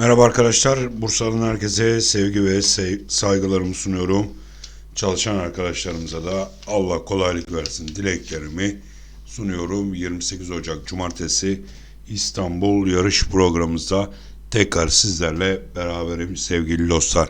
Merhaba arkadaşlar. Bursa'dan herkese sevgi ve saygılarımı sunuyorum. Çalışan arkadaşlarımıza da Allah kolaylık versin dileklerimi sunuyorum. 28 Ocak Cumartesi İstanbul yarış programımızda tekrar sizlerle beraberim sevgili dostlar.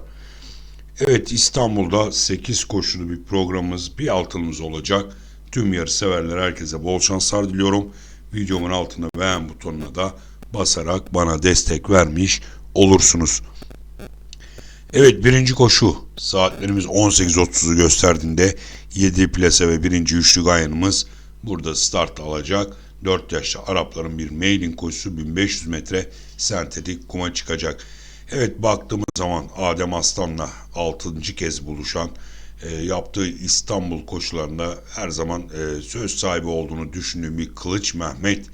Evet İstanbul'da 8 koşulu bir programımız, bir altınımız olacak. Tüm yarış severler herkese bol şanslar diliyorum. Videomun altına beğen butonuna da basarak bana destek vermiş olursunuz. Evet birinci koşu saatlerimiz 18.30'u gösterdiğinde 7 plase ve birinci üçlü gayanımız burada start alacak. 4 yaşlı Arapların bir mailin koşusu 1500 metre sentetik kuma çıkacak. Evet baktığımız zaman Adem Aslan'la 6. kez buluşan e, yaptığı İstanbul koşularında her zaman e, söz sahibi olduğunu düşündüğüm bir Kılıç Mehmet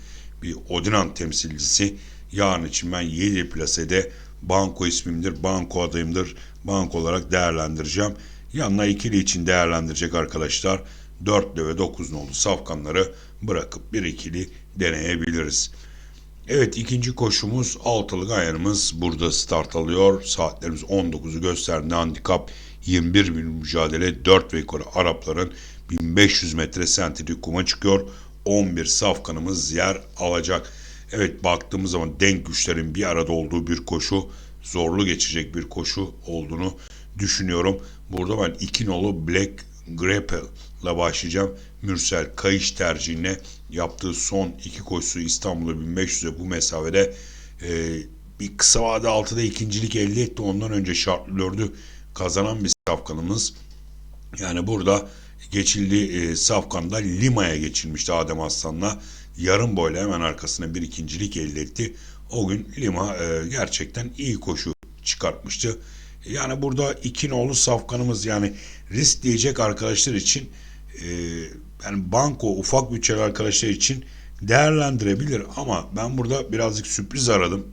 bir Odinan temsilcisi. Yarın için ben 7 plasede banko ismimdir, banko adayımdır. Banko olarak değerlendireceğim. Yanına ikili için değerlendirecek arkadaşlar. 4 ve 9 nolu safkanları bırakıp bir ikili deneyebiliriz. Evet ikinci koşumuz altılı gayanımız burada start alıyor. Saatlerimiz 19'u gösterdi. Handikap 21 bin mücadele 4 ve yukarı Arapların 1500 metre sentetik kuma çıkıyor. 11 safkanımız yer alacak. Evet baktığımız zaman denk güçlerin bir arada olduğu bir koşu zorlu geçecek bir koşu olduğunu düşünüyorum. Burada ben iki nolu Black Grapple ile başlayacağım. Mürsel Kayış tercihine yaptığı son iki koşusu İstanbul'da 1500'e bu mesafede e, bir kısa vade altıda ikincilik elde etti. Ondan önce şartlı dördü kazanan bir safkanımız. Yani burada geçildi e, Safkan'da Lima'ya geçilmişti Adem Aslan'la. Yarım boyla hemen arkasına bir ikincilik elde etti. O gün Lima e, gerçekten iyi koşu çıkartmıştı. Yani burada iki nolu safkanımız yani risk diyecek arkadaşlar için e, yani banko ufak bütçeli arkadaşlar için değerlendirebilir ama ben burada birazcık sürpriz aradım.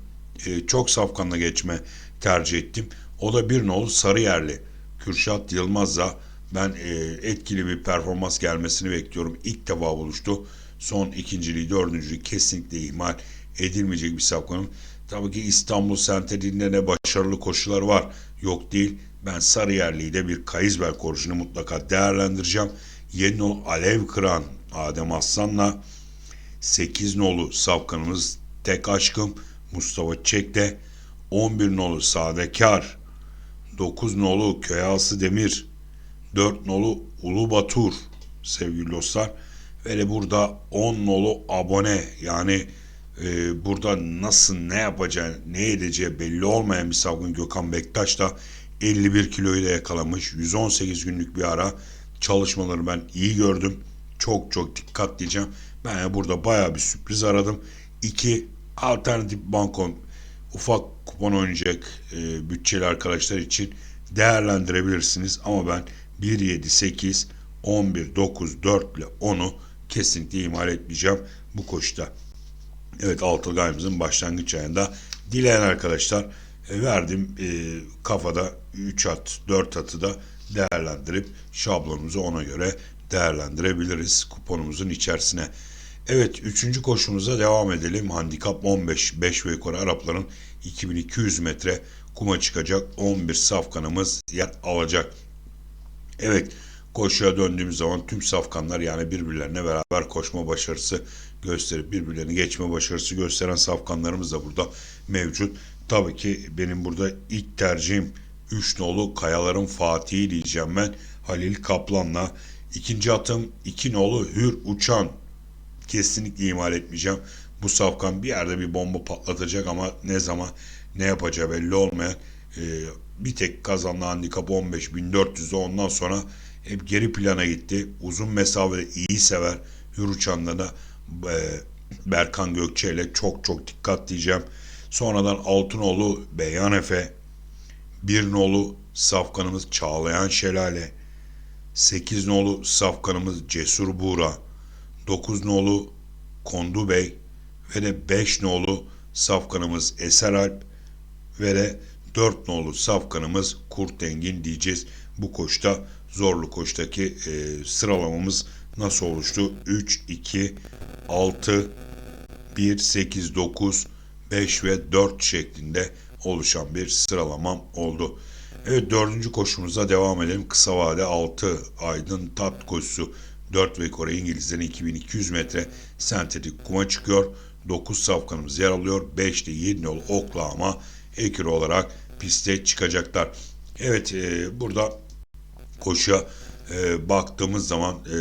E, çok safkanla geçme tercih ettim. O da bir nolu Sarıyerli. Kürşat Yılmaz'la ben e, etkili bir performans gelmesini bekliyorum. İlk defa buluştu. Son ikinciliği, dördüncülüğü kesinlikle ihmal edilmeyecek bir safkanım. Tabii ki İstanbul Sentediğinde ne başarılı koşular var. Yok değil. Ben Sarıyerli'yi de bir Kayızbel koşunu mutlaka değerlendireceğim. Yeni nolu Alev Kıran Adem Aslan'la 8 nolu safkanımız Tek Aşkım Mustafa Çek'te 11 nolu Sadekar 9 nolu Köyası Demir 4 nolu Ulu Batur sevgili dostlar. Ve burada 10 nolu abone. Yani e, burada nasıl ne yapacağı ne edeceği belli olmayan bir savgun Gökhan Bektaş da 51 kiloyu da yakalamış. 118 günlük bir ara. Çalışmaları ben iyi gördüm. Çok çok dikkat diyeceğim. Ben burada baya bir sürpriz aradım. 2 alternatif bankon ufak kupon oynayacak e, bütçeli arkadaşlar için değerlendirebilirsiniz. Ama ben 1 7 8 11 9 4 ile 10'u kesinlikle ihmal etmeyeceğim bu koşuda. Evet altılı gayemizin başlangıç ayında dileyen arkadaşlar e, verdim e, kafada 3 at 4 atı da değerlendirip şablonumuzu ona göre değerlendirebiliriz kuponumuzun içerisine. Evet üçüncü koşumuza devam edelim. Handikap 15 5 ve yukarı Arapların 2200 metre kuma çıkacak 11 safkanımız yer alacak. Evet koşuya döndüğümüz zaman tüm safkanlar yani birbirlerine beraber koşma başarısı gösterip birbirlerini geçme başarısı gösteren safkanlarımız da burada mevcut. Tabii ki benim burada ilk tercihim 3 nolu Kayaların Fatih'i diyeceğim ben Halil Kaplan'la. İkinci atım 2 nolu Hür Uçan. Kesinlikle ihmal etmeyeceğim. Bu safkan bir yerde bir bomba patlatacak ama ne zaman ne yapacağı belli olmayan e, bir tek kazanlı handikap 15.400'de ondan sonra hep geri plana gitti. Uzun mesafede iyi sever. Hür uçanla da e, Berkan Gökçe ile çok çok dikkat diyeceğim. Sonradan Altınoğlu Beyhan Efe, bir nolu safkanımız Çağlayan Şelale, 8 nolu safkanımız Cesur Buğra, 9 nolu Kondu Bey ve de 5 nolu safkanımız Eser Alp ve de 4 nolu safkanımız Kurt Engin diyeceğiz. Bu koşta zorlu koştaki e, sıralamamız nasıl oluştu? 3, 2, 6, 1, 8, 9, 5 ve 4 şeklinde oluşan bir sıralamam oldu. Evet dördüncü koşumuza devam edelim. Kısa vade 6 Aydın Tat koşusu 4 ve Kore İngilizlerin 2200 metre sentetik kuma çıkıyor. 9 safkanımız yer alıyor. 5'te 7 nol Oklahoma ekür olarak piste çıkacaklar. Evet e, burada koşuya e, baktığımız zaman e,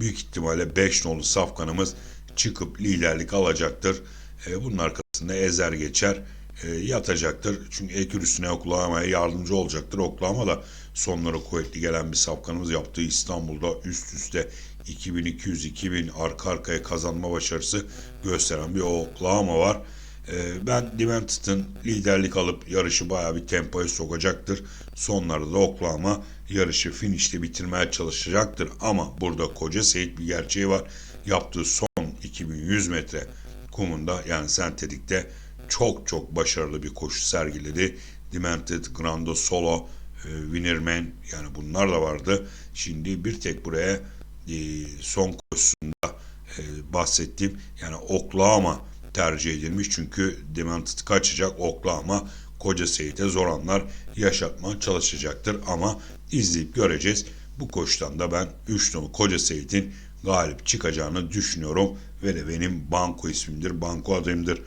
büyük ihtimalle 5 nolu safkanımız çıkıp liderlik alacaktır. E, bunun arkasında ezer geçer e, yatacaktır. Çünkü ekür üstüne Oklahoma'ya yardımcı olacaktır. Oklahoma da sonlara kuvvetli gelen bir safkanımız yaptığı İstanbul'da üst üste 2200-2000 arka arkaya kazanma başarısı gösteren bir Oklahoma var. E, ben Demented'ın liderlik alıp yarışı bayağı bir tempoya sokacaktır. Sonlarda da Oklahoma yarışı finişte bitirmeye çalışacaktır. Ama burada koca Seyit bir gerçeği var. Yaptığı son 2100 metre kumunda yani sentetikte çok çok başarılı bir koşu sergiledi. Demented, Grando Solo, e, Winnerman yani bunlar da vardı. Şimdi bir tek buraya e, son koşusunda e, bahsettiğim yani Oklahoma tercih edilmiş. Çünkü Demented kaçacak Oklahoma Koca Seyit'e zor anlar yaşatmaya çalışacaktır. Ama izleyip göreceğiz. Bu koşudan da ben 3 numaralı Koca Seyit'in galip çıkacağını düşünüyorum. Ve de benim banko ismimdir, banko adımdır.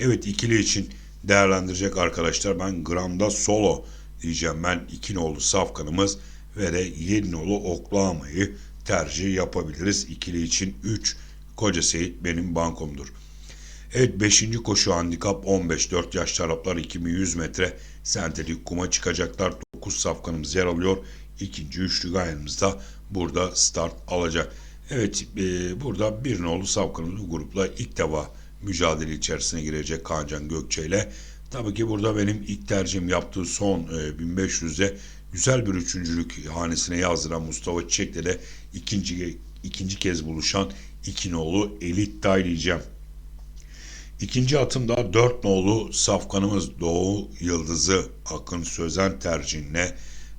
Evet ikili için değerlendirecek arkadaşlar ben Gramda Solo diyeceğim. Ben 2 nolu safkanımız ve de 7 nolu Oklahoma'yı tercih yapabiliriz. İkili için 3 Koca Seyit benim bankomdur. Evet 5. koşu handikap 15 4 yaş taraflar 2100 metre sentetik kuma çıkacaklar. 9 safkanımız yer alıyor. İkinci üçlü gayemiz da burada start alacak. Evet e, burada bir nolu safkanımız bu grupla ilk defa mücadele içerisine girecek Kaancan Gökçe ile. Tabii ki burada benim ilk tercihim yaptığı son e, 1500'de güzel bir üçüncülük hanesine yazdıran Mustafa Çiçek'le de ikinci, ikinci kez buluşan iki nolu elit diyeceğim. İkinci atımda dört nolu safkanımız Doğu Yıldızı Akın Sözen tercihine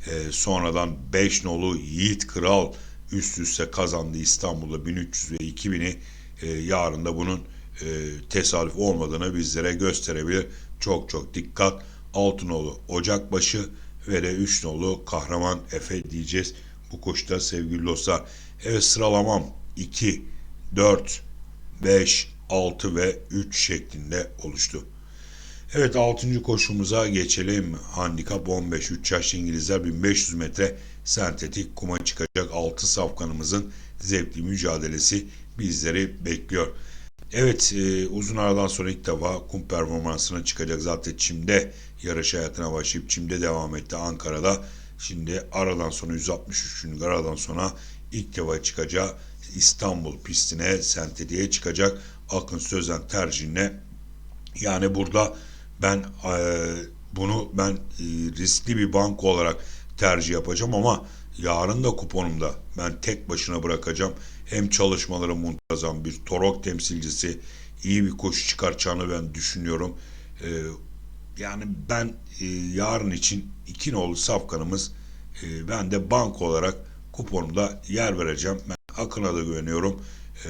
e, sonradan beş nolu Yiğit Kral üst üste kazandı İstanbul'da 1300 ve 2000'i e, yarın da bunun e, tesadüf olmadığını bizlere gösterebilir. Çok çok dikkat. Altınoğlu Ocakbaşı ve de üç nolu Kahraman Efe diyeceğiz. Bu koşuda sevgili dostlar. Evet sıralamam 2, 4, 5, 6 ve 3 şeklinde oluştu. Evet 6. koşumuza geçelim. Handikap 15 3 yaş İngilizler 1500 metre sentetik kuma çıkacak 6 safkanımızın zevkli mücadelesi bizleri bekliyor. Evet e, uzun aradan sonra ilk defa kum performansına çıkacak. Zaten Çim'de yarış hayatına başlayıp Çim'de devam etti Ankara'da. Şimdi aradan sonra 163 günlük aradan sonra ilk defa çıkacağı İstanbul pistine sentetiğe çıkacak Akın Sözen tercihine. Yani burada ben e, bunu ben e, riskli bir banko olarak tercih yapacağım ama yarın da kuponumda ben tek başına bırakacağım. Hem çalışmaları muntazam bir torok temsilcisi iyi bir koşu çıkaracağını ben düşünüyorum. E, yani ben e, yarın için iki nolu safkanımız e, ben de banko olarak kuponumda yer vereceğim. Ben Akın'a da güveniyorum. E,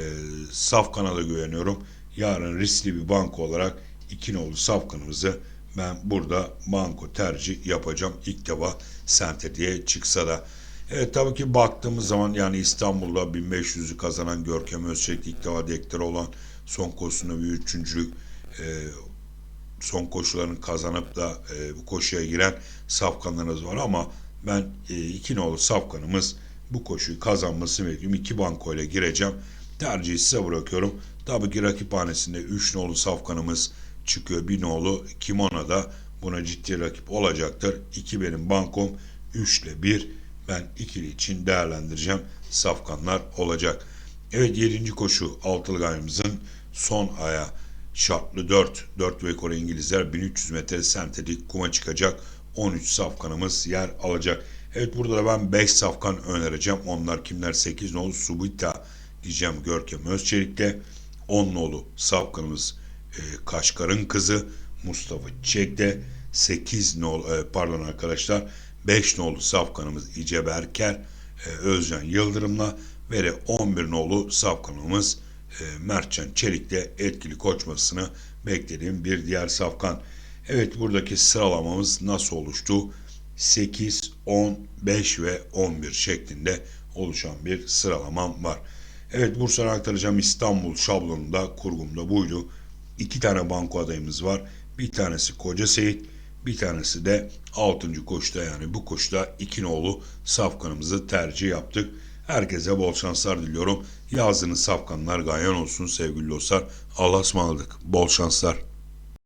Safkan'a da güveniyorum. Yarın riskli bir banko olarak iki nolu safkanımızı ben burada banko tercih yapacağım. İlk defa sentetiğe çıksa da. Evet tabii ki baktığımız zaman yani İstanbul'da 1500'ü kazanan Görkem Özçelik ilk defa dekları olan son koşusunda bir üçüncülük e, son koşularını kazanıp da e, bu koşuya giren safkanlarımız var ama ben e, iki nolu safkanımız bu koşuyu kazanması bekliyorum. İki banko ile gireceğim. Tercihi size bırakıyorum. Tabii ki rakiphanesinde 3 nolu safkanımız çıkıyor. Bir nolu Kimona da buna ciddi rakip olacaktır. 2 benim bankom 3 ile 1 ben ikili için değerlendireceğim. Safkanlar olacak. Evet 7. koşu altılı gayemizin son aya şartlı 4. 4 ve Kore İngilizler 1300 metre sentetik kuma çıkacak. 13 safkanımız yer alacak. Evet burada da ben 5 safkan önereceğim. Onlar kimler? 8 nolu Subita diyeceğim Görkem Özçelik'te. 10 nolu safkanımız e, Kaşkar'ın kızı Mustafa Çiçek'te. 8 nolu e, pardon arkadaşlar 5 nolu safkanımız İce Berker e, Özcan Yıldırım'la ve de 11 nolu safkanımız e, Mertcan Çelik'te etkili koçmasını beklediğim bir diğer safkan. Evet buradaki sıralamamız nasıl oluştu? 8, 10, 5 ve 11 şeklinde oluşan bir sıralamam var. Evet Bursa'ya aktaracağım İstanbul şablonunda kurgumda buydu. İki tane banko adayımız var. Bir tanesi Koca Seyit, bir tanesi de 6. koşuda yani bu koşuda iki nolu safkanımızı tercih yaptık. Herkese bol şanslar diliyorum. Yazdığınız safkanlar ganyan olsun sevgili dostlar. Allah'a ısmarladık. Bol şanslar.